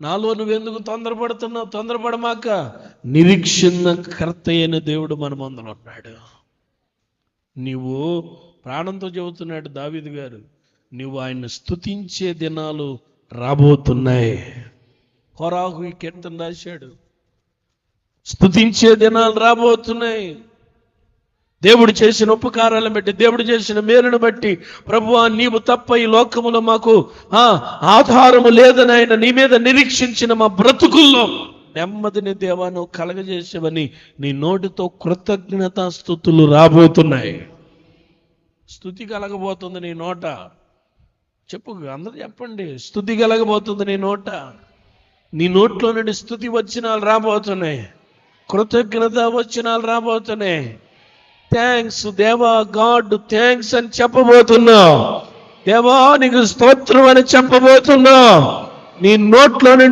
నాలో నువ్వెందుకు తొందరపడుతున్నావు? తొందరపడమాక నిరీక్షణ కర్త అయిన దేవుడు మన మందులో ఉన్నాడు. నీవు ప్రాణంతో చెబుతున్నాడు దావిది గారు నువ్వు ఆయన స్థుతించే దినాలు రాబోతున్నాయి. కొరాకు ఈ కీర్తన రాశాడు. స్తుతించే దినాలు రాబోతున్నాయి. దేవుడు చేసిన ఉపకారాలను బట్టి దేవుడు చేసిన మేలును బట్టి ప్రభువా నీవు తప్ప ఈ లోకములో మాకు ఆ ఆధారము లేదని ఆయన నీ మీద నిరీక్షించిన మా బ్రతుకుల్లో. నెమ్మదిని దేవాను కలగజేసేవని నీ నోటితో కృతజ్ఞతా స్థుతులు రాబోతున్నాయి. స్థుతి కలగబోతుంది నీ నోట. చెప్పు అందరు చెప్పండి. స్థుతి కలగబోతుంది నీ నోట. నీ నోట్లో నుండి స్థుతి వచ్చినాలు రాబోతున్నాయి. కృతజ్ఞత వచ్చినాలు రాబోతున్నాయి. థ్యాంక్స్ దేవా గాడ్ థ్యాంక్స్ అని చెప్పబోతున్నావు. దేవా నీకు స్తోత్రం అని చెప్పబోతున్నావు. నీ నోట్లో నుండి